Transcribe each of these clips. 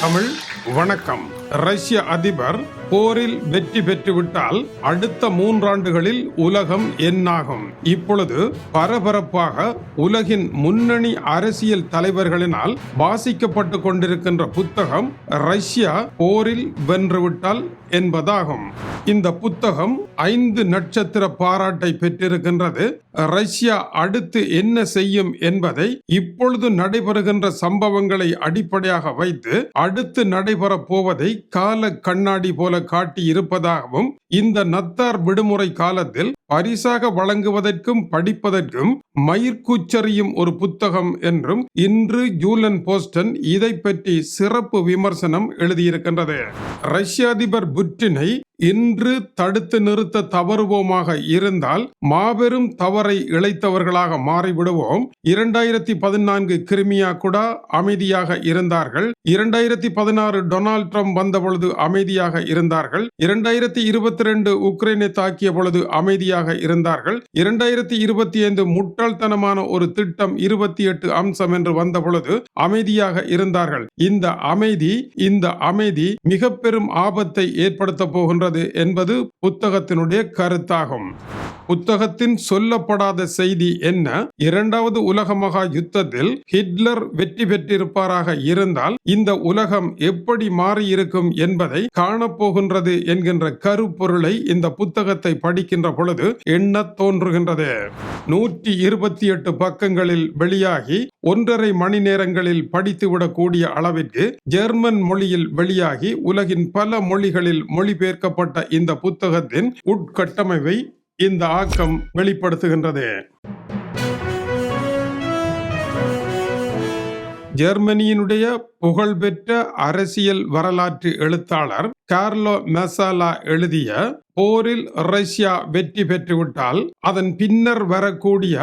தமிழ் வணக்கம். ரஷ்ய அதிபர் போரில் வெற்றி பெற்றுவிட்டால் அடுத்த மூன்றாண்டுகளில் உலகம் என்னாகும். இப்பொழுது பரபரப்பாக உலகின் முன்னணி அரசியல் தலைவர்களினால் வாசிக்கப்பட்டு கொண்டிருக்கின்ற புத்தகம் ரஷ்யா போரில் வென்றுவிட்டால் என்பதாகும். இந்த புத்தகம் ஐந்து நட்சத்திர பாராட்டை பெற்றிருக்கின்றது. ரஷ்யா அடுத்து என்ன செய்யும் என்பதை இப்பொழுது நடைபெறுகின்ற சம்பவங்களை அடிப்படையாக வைத்து அடுத்து நடைபெறப் போவதை கால கண்ணாடி போல காட்டி இருப்பதாகவும் இந்த நத்தார் விடுமுறை காலத்தில் பரிசாக வழங்குவதற்கும் படிப்பதற்கும் மயிர்கூச்சறியும் ஒரு புத்தகம் என்றும் இன்று ஜூலன் போஸ்டன் இதை பற்றி சிறப்பு விமர்சனம் எழுதியிருக்கின்றது. ரஷ்ய அதிபர் புட்டினை இன்று தடுத்து நிறுத்த தவறுவோமாக இருந்தால் மாபெரும் தவறை இழைத்தவர்களாக மாறிவிடுவோம். இரண்டாயிரத்தி பதினான்கு கிரிமியா கூட அமைதியாக இருந்தார்கள். இரண்டாயிரத்தி பதினாறு டொனால்ட் ட்ரம்ப் வந்த பொழுது அமைதியாக இருந்தார்கள். இரண்டாயிரத்தி இருபத்தி ரெண்டு உக்ரைனை தாக்கிய பொழுது அமைதியாக இருந்தார்கள். இரண்டாயிரத்தி இருபத்தி ஐந்து முட்டாள்தனமான ஒரு திட்டம் இருபத்தி எட்டு அம்சம் என்று வந்த பொழுது அமைதியாக இருந்தார்கள். இந்த அமைதி இந்த அமைதி மிக பெரும் ஆபத்தை ஏற்படுத்த போகின்றது என்பது புத்தகத்தினுடைய கருத்தாகும். புத்தகத்தின் சொல்லப்படாத செய்தி என்ன? இரண்டாவது உலக மகா யுத்தத்தில் ஹிட்லர் வெற்றி பெற்றிருப்பாராக இருந்தால் இந்த உலகம் எப்படி மாறியிருக்கும் என்பதை காணப்போகின்றது என்கின்ற கருப்பொருளை இந்த புத்தகத்தை படிக்கின்ற பொழுது எண்ண தோன்றுகின்றது. நூற்றி இருபத்தி எட்டு பக்கங்களில் வெளியாகி ஒன்றரை மணி நேரங்களில் படித்துவிடக்கூடிய அளவிற்கு ஜெர்மன் மொழியில் வெளியாகி உலகின் பல மொழிகளில் மொழிபெயர்க்கப்பட்ட இந்த புத்தகத்தின் உட்கட்டமைவை இந்த ஆக்கம் வெளிப்படுத்துகின்றது. ஜெர்மனியினுடைய புகழ்பெற்ற அரசியல் வரலாற்று எழுத்தாளர் கார்லோ மெசாலா எழுதிய போரில் ரஷ்யா வெற்றி பெற்றுவிட்டால் அதன் பின்னர் வரக்கூடிய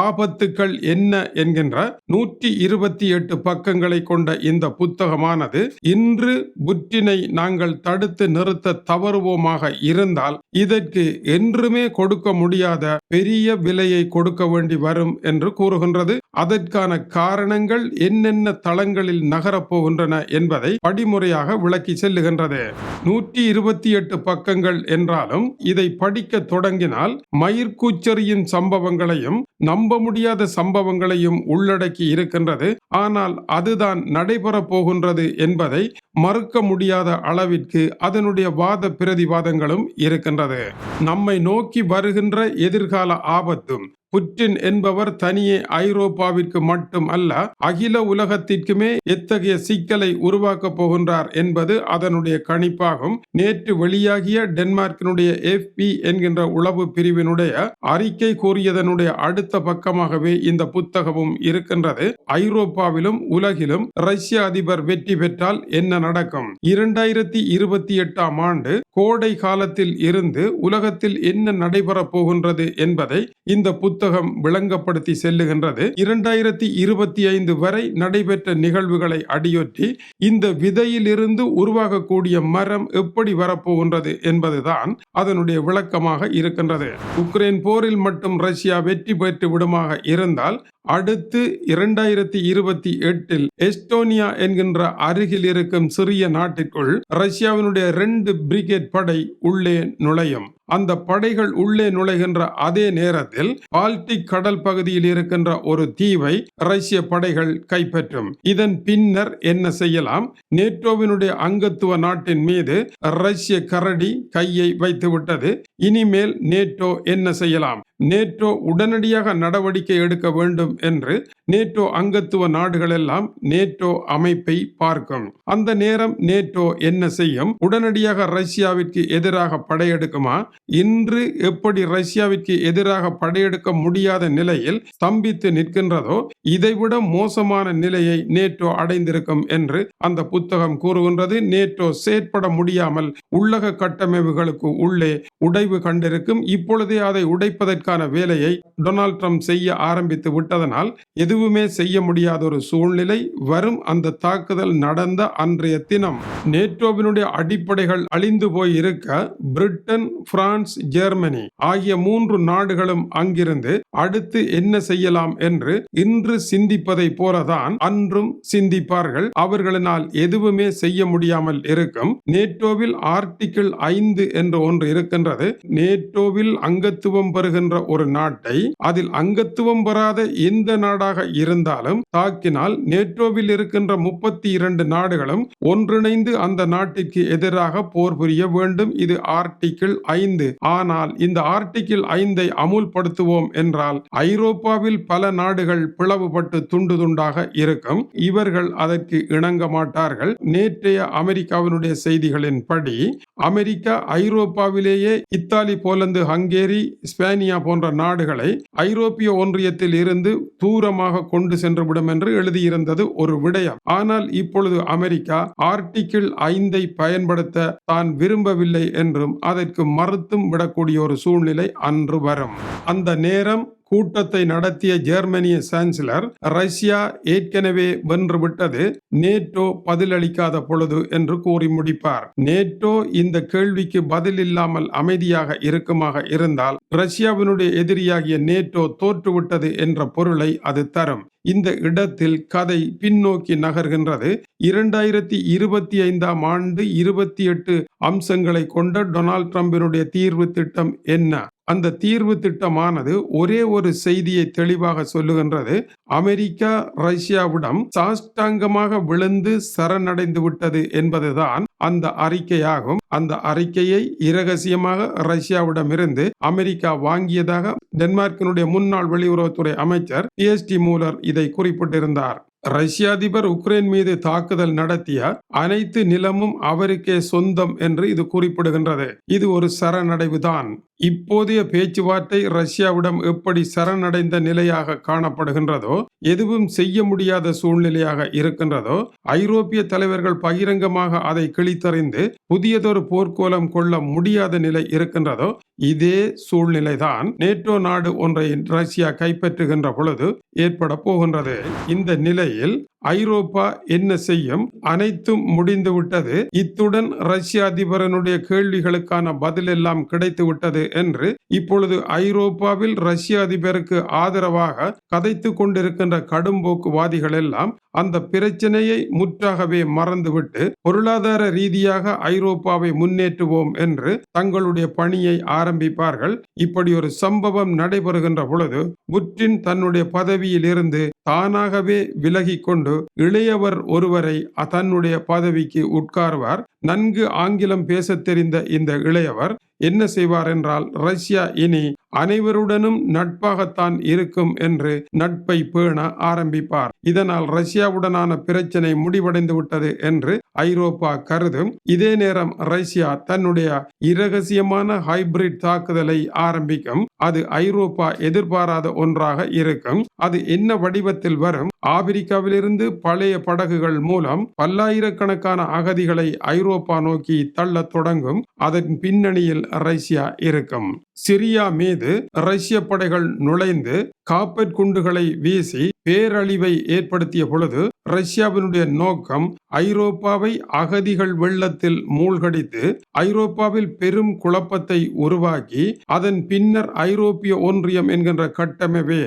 ஆபத்துக்கள் என்ன என்கின்ற நூற்றி இருபத்தி எட்டு பக்கங்களை கொண்ட இந்த புத்தகமானது இன்று புற்றினை நாங்கள் தடுத்து நிறுத்த தவறுவோமாக இருந்தால் இதற்கு என்றுமே கொடுக்க முடியாத பெரிய விலையை கொடுக்க வேண்டி வரும் என்று கூறுகின்றது. அதற்கான காரணங்கள் என்னென்ன தளங்களில் நகரப் போகின்றன என்பதை படிமுறையாக விளக்கி செல்லுகின்றது. நூற்றி இருபத்தி எட்டு பக்கங்கள் இருந்தாலும் இதை படிக்க தொடங்கினால் மயிர்கூச்சரியின் சம்பவங்களையும் நம்ப முடியாத சம்பவங்களையும் உள்ளடக்கி இருக்கின்றது. ஆனால் அதுதான் நடைபெறப் போகின்றது என்பதை மறுக்க முடியாத அளவிற்கு அதனுடைய வாத பிரதிவாதங்களும் இருக்கின்றது. நம்மை நோக்கி வருகின்ற எதிர்கால ஆபத்தும் புட்டின் என்பவர் தனியே ஐரோப்பாவிற்கு மட்டும் அல்ல அகில உலகத்திற்குமே எத்தகைய சிக்கலை உருவாக்கப் போகின்றார் என்பது அதனுடைய கணிப்பாகும். நேற்று வெளியாகிய டென்மார்க்கினுடைய எஃபி என்கின்ற உளவு பிரிவினுடைய அறிக்கை கூறியதனுடைய அடுத்த பக்கமாகவே இந்த புத்தகமும் இருக்கின்றது. ஐரோப்பாவிலும் உலகிலும் ரஷ்ய அதிபர் வெற்றி பெற்றால் என்ன நடக்கும்? இரண்டாயிரத்தி இருபத்தி எட்டாம் ஆண்டு கோடை காலத்தில் இருந்து உலகத்தில் என்ன நடைபெறப் போகின்றது என்பதை இந்த புத்தகம் விளங்கப்படுத்தி செல்லுகின்றது. இரண்டாயிரத்தி இருபத்தி ஐந்து வரை நடைபெற்ற நிகழ்வுகளை அடியொற்றி இந்த விதையிலிருந்து உருவாகக்கூடிய மரம் எப்படி வரப்போகின்றது என்பதுதான் அதனுடைய விளக்கமாக இருக்கின்றது. உக்ரைன் போரில் மட்டும் ரஷ்யா வெற்றி பெற்று விடுமாக இருந்தால் அடுத்து இரண்டாயிரத்தி இருபத்தி எட்டில் எஸ்டோனியா என்கின்ற அருகில் இருக்கும் சிறிய நாட்டிற்குள் ரஷ்யாவினுடைய ரெண்டு பிரிகேட் படை உள்ளே நுழையும். அந்த படைகள் உள்ளே நுழைகின்ற அதே நேரத்தில் பால்டிக் கடல் பகுதியில் இருக்கின்ற ஒரு தீவை ரஷ்ய படைகள் கைப்பற்றும். இதன் பின்னர் என்ன செய்யலாம்? நேட்டோவினுடைய அங்கத்துவ நாட்டின் மீது ரஷ்ய கரடி கையை வைத்து விட்டது. இனிமேல் நேட்டோ என்ன செய்யலாம்? நேட்டோ உடனடியாக நடவடிக்கை எடுக்க வேண்டும் என்று நேட்டோ அங்கத்துவ நாடுகள் எல்லாம் நேட்டோ அமைப்பை பார்க்கும். அந்த நேரம் நேட்டோ என்ன செய்யும்? உடனடியாக ரஷ்யாவிற்கு எதிராக படையெடுக்குமா? இன்று எப்படி ரஷ்யாவிற்கு எதிராக படையெடுக்க முடியாத நிலையில் ஸ்தம்பித்து நிற்கின்றதோ இதைவிட மோசமான நிலையை நேட்டோ அடைந்திருக்கும் என்று அந்த புத்தகம் கூறுகின்றது. நேட்டோ செயற்பட முடியாமல் உள்ளக கட்டமைப்புகளுக்கு உள்ளே உடைவு கண்டிருக்கும் இப்பொழுதே அதை உடைப்பதற்கான வேலையை டொனால்ட் ட்ரம்ப் செய்ய ஆரம்பித்து விட்டதனால் எதுவுமே செய்ய முடியாத ஒரு சூழ்நிலை வரும். அந்த தாக்குதல் நடந்த அன்றைய தினம் நேட்டோவினுடைய அடிப்படைகள் அழிந்து போய் இருக்க பிரிட்டன் பிரான்ஸ் ஜெர்மனி ஆகிய மூன்று நாடுகளும் அங்கிருந்து அடுத்து என்ன செய்யலாம் என்று இன்று சிந்திப்பதை போலதான் அன்றும் சிந்திப்பார்கள். அவர்களினால் எதுவுமே செய்ய முடியாமல் இருக்கும். நேட்டோவில் ஆர்டிகிள் ஐந்து என்று ஒன்று இருக்கின்றது. நேட்டோவில் அங்கத்துவம் பெறுகின்ற ஒரு நாட்டை அதில் அங்கத்துவம் பெறாத எந்த நாடாக இருந்தாலும் தாக்கினால் நேட்டோவில் இருக்கின்ற முப்பத்தி இரண்டு நாடுகளும் ஒன்றிணைந்து அந்த நாட்டிற்கு எதிராக போர் புரிய வேண்டும். இது ஆர்டிகிள் ஐந்து. ஆனால் இந்த ஆர்டிகிள் ஐந்தை அமுல்படுத்துவோம் என்றால் ஐரோப்பாவில் பல நாடுகள் பிளவுபட்டு துண்டு துண்டாக இருக்கும். இவர்கள் அதற்கு இணங்க மாட்டார்கள். நேற்றைய அமெரிக்காவினுடைய செய்திகளின்படி அமெரிக்கா ஐரோப்பாவிலேயே இத்தாலி போலந்து ஹங்கேரி ஸ்பேனியா போன்ற நாடுகளை ஐரோப்பிய ஒன்றியத்தில் இருந்து தூரமாக கொண்டு சென்றுவிடும் என்று எழுதியிருந்தது ஒரு விடயம். ஆனால் இப்பொழுது அமெரிக்கா ஆர்டிகிள் ஐந்தை பயன்படுத்த தான் விரும்பவில்லை என்றும் அதற்கு மறுத்தும் விடக்கூடிய ஒரு சூழ்நிலை அன்று வரும். அந்த நேரம் கூட்டத்தை நடத்திய ஜெர்மனிய சான்சலர் ரஷ்யா ஏற்கனவே வென்றுவிட்டது நேட்டோ பதிலளிக்காத பொழுது என்று கூறி முடிப்பார். நேட்டோ இந்த கேள்விக்கு பதில் இல்லாமல் அமைதியாக இருக்குமாக இருந்தால் ரஷ்யாவினுடைய எதிரியாகிய நேட்டோ தோற்றுவிட்டது என்ற பொருளை அது தரும். இந்த இடத்தில் கதை பின்னோக்கி நகர்கின்றது. இரண்டாயிரத்தி இருபத்தி ஐந்தாம் ஆண்டு இருபத்தி எட்டு அம்சங்களை கொண்ட டொனால்ட் ட்ரம்பினுடைய தீர்வு திட்டம் என்ன? அந்த தீர்வு திட்டமானது ஒரே ஒரு செய்தியை தெளிவாக சொல்லுகின்றது. அமெரிக்கா ரஷ்யாவிடம் சாஷ்டாங்கமாக விழுந்து சரணடைந்து விட்டது என்பதுதான் அந்த அறிக்கையாகும். அந்த அறிக்கையை இரகசியமாக ரஷ்யாவிடமிருந்து அமெரிக்கா வாங்கியதாக டென்மார்க்கினுடைய முன்னாள் வெளியுறவுத்துறை அமைச்சர் பிஎஸ்டி மூலர் இதை குறிப்பிட்டிருந்தார். ரஷ்ய அதிபர் உக்ரைன் மீது தாக்குதல் நடத்திய அனைத்து நிலமும் அவருக்கே சொந்தம் என்று இது குறிப்பிடுகின்றது. இது ஒரு சரணடைவுதான். இப்போதைய பேச்சுவார்த்தை ரஷ்யாவிடம் எப்படி சரணடைந்த நிலையாக காணப்படுகின்றதோ எதுவும் செய்ய முடியாத சூழ்நிலையாக இருக்கின்றதோ ஐரோப்பிய தலைவர்கள் பகிரங்கமாக அதை கிழித்தறிந்து புதியதொரு போர்க்கோலம் கொள்ள முடியாத நிலை இருக்கின்றதோ இதே சூழ்நிலைதான் நேட்டோ நாடு ஒன்றை ரஷ்யா கைப்பற்றுகின்ற பொழுது ஏற்பட போகின்றது. இந்த நிலை நிலையில் ஐரோப்பா என்ன செய்யும்? அனைத்தும் முடிந்துவிட்டது. இத்துடன் ரஷ்ய அதிபரனுடைய கேள்விகளுக்கான பதில் எல்லாம் கிடைத்து விட்டது என்று இப்பொழுது ஐரோப்பாவில் ரஷ்ய அதிபருக்கு ஆதரவாக கதைத்து கொண்டிருக்கின்ற கடும்போக்குவாதிகள் எல்லாம் அந்த பிரச்சனையை முற்றாகவே மறந்துவிட்டு பொருளாதார ரீதியாக ஐரோப்பாவை முன்னேற்றுவோம் என்று தங்களுடைய பணியை ஆரம்பிப்பார்கள். இப்படி ஒரு சம்பவம் நடைபெறுகின்ற பொழுது புட்டின் தன்னுடைய பதவியில் இருந்து தானாகவே விலகி கொண்டு இளையவர் ஒருவரை தன்னுடைய பதவிக்கு உட்கார்வார். நன்கு ஆங்கிலம் பேசத் தெரிந்த இந்த இளையவர் என்ன செய்வார் என்றால் ரஷ்யா இனி அனைவருடனும் நட்பாகத்தான் இருக்கும் என்று நட்பை பேண ஆரம்பிப்பார். இதனால் ரஷ்யாவுடனான பிரச்சனை முடிவடைந்து விட்டது என்று ஐரோப்பா கருதும். இதே நேரம் ரஷ்யா தன்னுடைய இரகசியமான ஹைபிரிட் தாக்குதலை ஆரம்பிக்கும். அது ஐரோப்பா எதிர்பாராத ஒன்றாக இருக்கும். அது என்ன வடிவத்தில் வரும்? ஆப்பிரிக்காவிலிருந்து பழைய படகுகள் மூலம் பல்லாயிரக்கணக்கான அகதிகளை ஐரோப்பா நோக்கி தள்ள தொடங்கும். அதன் பின்னணியில் ரஷ்யா இருக்கும். சிரியா மீது ரஷ்ய படைகள் நுழைந்து காப்பட் குண்டுகளை வீசி பேரழிவை ஏற்படுத்திய பொழுது ரஷ்யாவினுடைய நோக்கம் ஐரோப்பாவை அகதிகள் வெள்ளத்தில் மூழ்கடித்து ஐரோப்பாவில் பெரும் குழப்பத்தை உருவாக்கி அதன் பின்னர் ஐரோப்பிய ஒன்றியம் என்கின்ற கட்டமைப்பே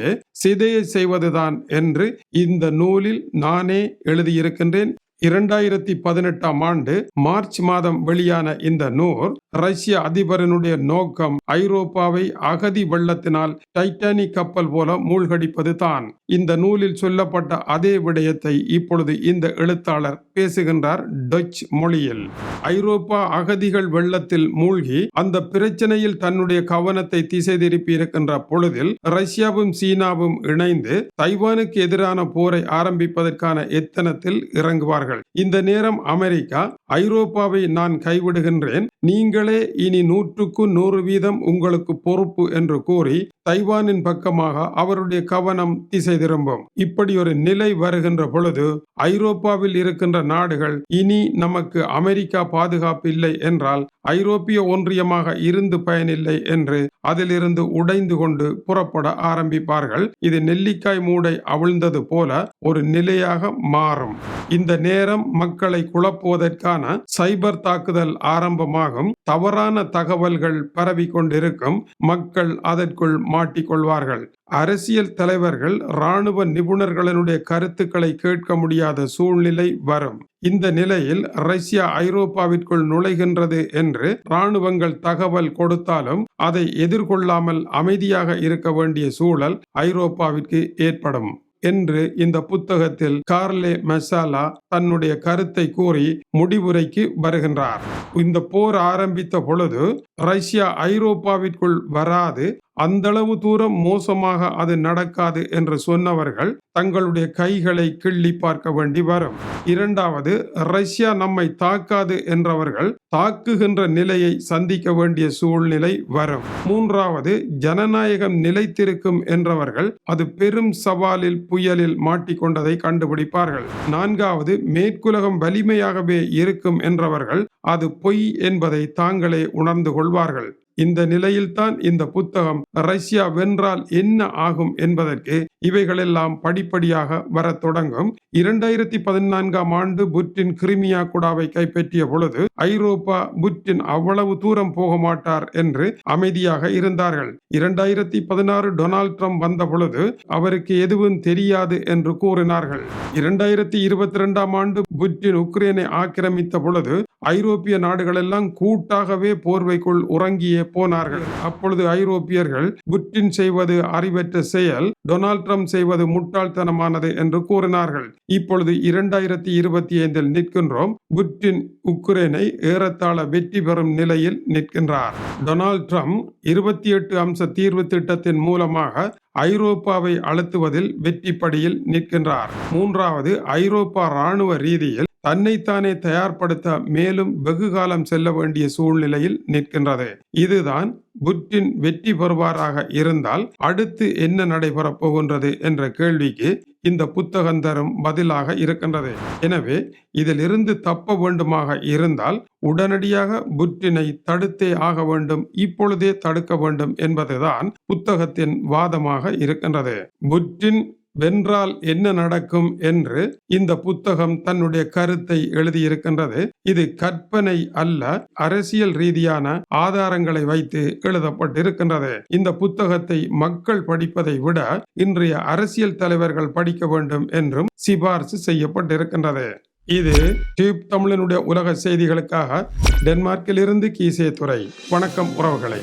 சிதைய செய்வதுதான் என்று இந்த நூலில் நானே எழுதியிருக்கின்றேன். இரண்டாயிரத்தி பதினெட்டாம் ஆண்டு மார்ச் மாதம் வெளியான இந்த நூல் ரஷ்ய அதிபரனுடைய நோக்கம் ஐரோப்பாவை அகதி வெள்ளத்தினால் டைட்டானிக் கப்பல் போல மூழ்கடிப்பது தான். இந்த நூலில் சொல்லப்பட்ட அதே விடயத்தை இப்பொழுது இந்த எழுத்தாளர் பேசுகின்றார் டச் மொழியில். ஐரோப்பா அகதிகள் வெள்ளத்தில் மூழ்கி அந்த பிரச்சனையில் தன்னுடைய கவனத்தை திசை திருப்பி இருக்கின்ற பொழுதில் ரஷ்யாவும் சீனாவும் இணைந்து தைவானுக்கு எதிரான போரை ஆரம்பிப்பதற்கான எத்தனத்தில் இறங்குவார்கள்? இந்த நேரம் அமெரிக்கா ஐரோப்பாவை நான் கைவிடுகின்றேன். நீங்களே இனி நூற்றுக்கு நூறு வீதம் உங்களுக்கு பொறுப்பு என்று கூறி தைவானின் பக்கமாக அவருடைய கவனம் திசை திரும்பும். இப்படி ஒரு நிலை வருகின்ற பொழுது ஐரோப்பாவில் இருக்கின்ற நாடுகள் இனி நமக்கு அமெரிக்கா பாதுகாப்பு இல்லை என்றால் ஐரோப்பிய ஒன்றியமாக இருந்து பயனில்லை என்று அதிலிருந்து உடைந்து கொண்டு புறப்பட ஆரம்பிப்பார்கள். இது நெல்லிக்காய் மூடை அவிழ்ந்தது போல ஒரு நிலையாக மாறும். இந்த நேரம் மக்களை குழப்புவதற்கான சைபர் தாக்குதல் ஆரம்பமாகும். தவறான தகவல்கள் பரவி கொண்டிருக்கும் மக்கள் அதற்குள் மாட்டிக்கொள்வார்கள். அரசியல் தலைவர்கள் இராணுவ நிபுணர்களினுடைய கருத்துக்களை கேட்க முடியாத சூழ்நிலை வரும். இந்த நிலையில் ரஷ்யா ஐரோப்பாவிற்குள் நுழைகின்றது என்று இராணுவங்கள் தகவல் கொடுத்தாலும் அதை எதிர்கொள்ளாமல் அமைதியாக இருக்க வேண்டிய சூழல் ஐரோப்பாவிற்கு ஏற்படும் என்று இந்த புத்தகத்தில் கார்லே மெசாலா தன்னுடைய கருத்தை கூறி முடிவுரைக்கு வருகின்றார். இந்த போர் ஆரம்பித்த பொழுது ரஷ்யா ஐரோப்பாவிற்குள் வராது அந்தளவு தூரம் மோசமாக அது நடக்காது என்று சொன்னவர்கள் தங்களுடைய கைகளை கிள்ளி பார்க்க வேண்டி வரும். இரண்டாவது ரஷ்யா நம்மை தாக்காது என்றவர்கள் தாக்குகின்ற நிலையை சந்திக்க வேண்டிய சூழ்நிலை வரும். மூன்றாவது ஜனநாயகம் நிலைத்திருக்கும் என்றவர்கள் அது பெரும் சவாலில் புயலில் மாட்டிக்கொண்டதை கண்டுபிடிப்பார்கள். நான்காவது மேற்குலகம் வலிமையாகவே இருக்கும் என்றவர்கள் அது பொய் என்பதை தாங்களே உணர்ந்து கொள்வார்கள். இந்த நிலையில்தான் இந்த புத்தகம் ரஷ்யா வென்றால் என்ன ஆகும் என்பதற்கு இவைகளெல்லாம் படிப்படியாக வரத் தொடங்கும். இரண்டாயிரத்தி பதினான்காம் ஆண்டு புட்டின் கிரிமியா குடாவை கைப்பற்றிய பொழுது ஐரோப்பா புட்டின் அவ்வளவு தூரம் போக மாட்டார் என்று அமைதியாக இருந்தார்கள். இரண்டாயிரத்தி பதினாறு டொனால்ட் ட்ரம்ப் வந்த பொழுது அவருக்கு எதுவும் தெரியாது என்று கூறினார்கள். இரண்டாயிரத்தி இருபத்தி இரண்டாம் ஆண்டு புட்டின் உக்ரைனை ஆக்கிரமித்த பொழுது ஐரோப்பிய நாடுகளெல்லாம் கூட்டாகவே போர்வைக்குள் உறங்கியே போனார்கள். அப்பொழுது ஐரோப்பியர்கள் புட்டின் செய்வது அறிவற்ற செயல் டொனால்ட் ட்ரம்ப் செய்வது முட்டாள்தனமானது என்று கூறினார்கள். இப்பொழுது இரண்டாயிரத்தி இருபத்தி ஐந்தில் நிற்கின்றோம். புட்டின் உக்ரைனை ஏறத்தாழ வெற்றி பெறும் நிலையில் நிற்கின்றார். டொனால்ட் ட்ரம்ப் இருபத்தி எட்டு அம்ச தீர்வு திட்டத்தின் மூலமாக ஐரோப்பாவை அழுத்துவதில் வெற்றிப்படியில் நிற்கின்றார். மூன்றாவது ஐரோப்பா ராணுவ ரீதியில் தன்னைத்தானே தயார்படுத்த மேலும் வெகு காலம் செல்ல வேண்டிய சூழ்நிலையில் நிற்கின்றது. இதுதான் புட்டின் வெற்றி பெறுவாராக இருந்தால் அடுத்து என்ன நடைபெறப் போகின்றது என்ற கேள்விக்கு இந்த புத்தகம் தரும் பதிலாக இருக்கின்றது. எனவே இதிலிருந்து தப்ப வேண்டுமாக இருந்தால் உடனடியாக புட்டினை தடுத்தே ஆக வேண்டும் இப்பொழுதே தடுக்க வேண்டும் என்பதுதான் புத்தகத்தின் வாதமாக இருக்கின்றது. புட்டின் வென்றால் என்ன நடக்கும் என்று இந்த புத்தகம் தன்னுடைய கருத்தை எழுதியிருக்கின்றது. இது கற்பனை அல்ல அரசியல் ரீதியான ஆதாரங்களை வைத்து எழுதப்பட்டிருக்கின்றது. இந்த புத்தகத்தை மக்கள் படிப்பதை விட இன்றைய அரசியல் தலைவர்கள் படிக்க வேண்டும் என்றும் சிபார்சு செய்யப்பட்டிருக்கின்றது. இது டியூப் தமிழனுடைய உலக செய்திகளுக்காக டென்மார்க்கில் இருந்து கீசே துறை வணக்கம் உறவுகளை.